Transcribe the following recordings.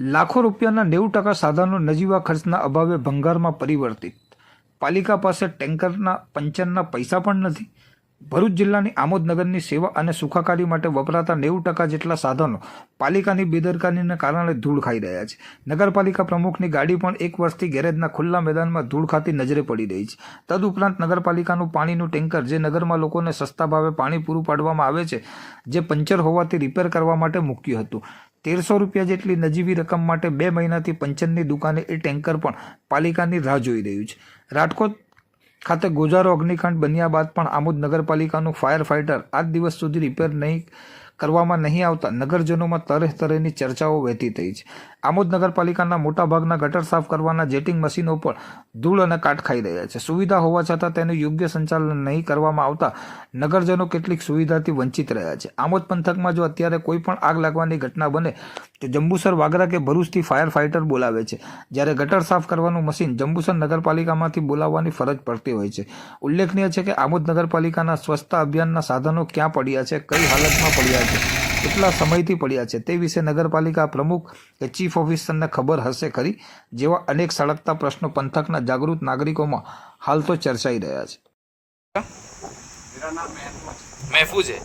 લાખો રૂપિયાના નેવું ટકા સાધનો નજીવા ખર્ચના અભાવે ભંગારમાં પરિવર્તિત. પાલિકા પાસે ટેન્કરના પંચરના પૈસા પણ નથી. ભરૂચ જિલ્લાની આમોદનગરની સેવા અને સુખાકારી માટે વપરાતા નેવું ટકા જેટલા સાધનો પાલિકાની બેદરકારીને કારણે ધૂળ ખાઈ રહ્યા છે. નગરપાલિકા પ્રમુખની ગાડી પણ એક વર્ષથી ગેરેજના ખુલ્લા મેદાનમાં ધૂળ ખાતી નજરે પડી રહી છે. તદુપરાંત નગરપાલિકાનું પાણીનું ટેન્કર જે નગરમાં લોકોને સસ્તા ભાવે પાણી પૂરું પાડવામાં આવે છે, જે પંચર હોવાથી રિપેર કરવા માટે મૂક્યું હતું. તેરસો રૂપિયા જેટલી નજીવી રકમ માટે બે મહિનાથી પંચરની દુકાને એ ટેન્કર પણ પાલિકાની રાહ જોઈ રહ્યું છે. રાજકોટ ખાતે ગોજારો અગ્નિકાંડ બન્યા બાદ પણ આમોદ નગરપાલિકાનું ફાયર ફાઇટર આજ દિવસ સુધી રિપેર નહીં કરવામાં નહીં આવતા નગરજનોમાં તરહ તરહની ચર્ચાઓ વહેતી થઈ છે. આમોદ નગરપાલિકાના મોટાભાગના ગટર સાફ કરવાના જેટિંગ મશીનો પર ધૂળ અને કાટ ખાઈ રહ્યા છે. સુવિધા હોવા છતાં તેનું યોગ્ય સંચાલન નહીં કરવામાં આવતા નગરજનો કેટલીક સુવિધાથી વંચિત રહ્યા છે. આમોદ પંથકમાં જો અત્યારે કોઈ પણ આગ લાગવાની ઘટના બને, તો જંબુસર, વાગરા કે ભરૂચથી ફાયર ફાઇટર બોલાવે છે. જ્યારે ગટર સાફ કરવાનું મશીન જંબુસર નગરપાલિકામાંથી બોલાવવાની ફરજ પડતી હોય છે. ઉલ્લેખનીય છે કે આમોદ નગરપાલિકાના સ્વચ્છતા અભિયાનના સાધનો ક્યાં પડ્યા છે, કઈ હાલતમાં પડ્યા છે? કેટલા સમયથી પડ્યા છે તે વિશે નગરપાલિકા પ્રમુખ કે ચીફ ઓફિસરને ખબર હશે ખરી જેવા અનેક સળગતા પ્રશ્નો પંથકના જાગૃત નાગરિકોમાં હાલ તો ચર્ચાઈ રહ્યા છે मेरा नाम महमूद है। महफूज है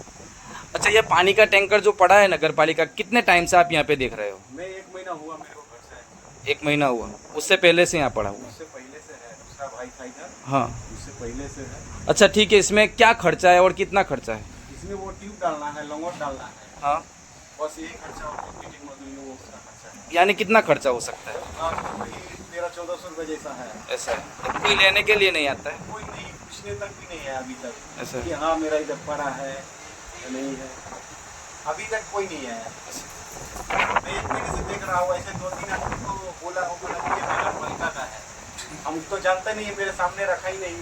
अच्छा ये पानी का टैंकर जो पड़ा है नगर पालिका कितने टाइम से आप यहाँ पे देख रहे हो मैं एक महीना हुआ मेरे को घर से एक महीना हुआ उससे पहले से यहाँ पड़ा हुआ उससे पहले से है दूसरा भाई था इधर हाँ उससे पहले से है अच्छा ठीक है इसमें क्या खर्चा है और कितना खर्चा है इसमें वो ट्यूब डालना है लंगोट डालना है। हाँ। बस यही खर्चा होता है फिटिंग मजदूरी वो उसका खर्चा है। यानी कितना खर्चा हो सकता है? हाँ, तेरह चौदह सौ रुपये जैसा है। ऐसा है। तो कोई लेने के लिए नहीं आता है? कोई नहीं पूछने तक भी नहीं है अभी तक। ऐसा कि हाँ मेरा इधर पड़ा है या नहीं है। अभी तक कोई नहीं आया। मैं एक महीने से देख रहा हूँ ऐसे दो तीन आदमी को बोला हो बोला कि ये नगर पालिका का है। हम तो जानते नहीं है मेरे सामने रखा ही नहीं।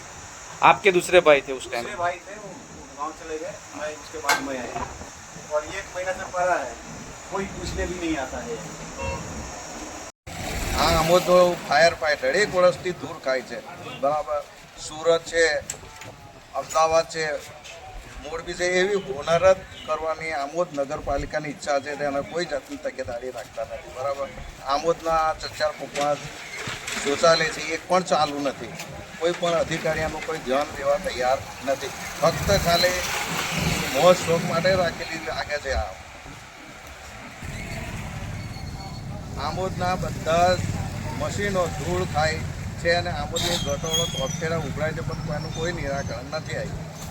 आपके दूसरे भाई थे उस टाइम दूसरे भाई थे वो। गांव चले गए मैं उसके बाद में आया और ये एक महीना से पड़ा है कोई पूछने भी नहीं आता है આ આમોદનો ફાયર ફાઇટર એક વર્ષથી દૂર ખાય છે બરાબર સુરત છે અમદાવાદ છે મોરબી છે એવી હોનારત કરવાની આમોદ નગરપાલિકાની ઈચ્છા છે તેને કોઈ જાતની તકેદારી રાખતા નથી બરાબર આમોદના ચચાર પપ્પા શૌચાલય છે એક પણ ચાલુ નથી કોઈ પણ અધિકારી કોઈ ધ્યાન દેવા તૈયાર નથી. ફક્ત ખાલી મોજ શોખ માટે રાખેલી લાગે છે આ. આમોદના બધા મશીનો ધૂળ ખાય છે અને આમોદની ગટોળો તોફેરા ઉભરાય છે પણ એનું કોઈ નિરાકરણ નથી આવ્યું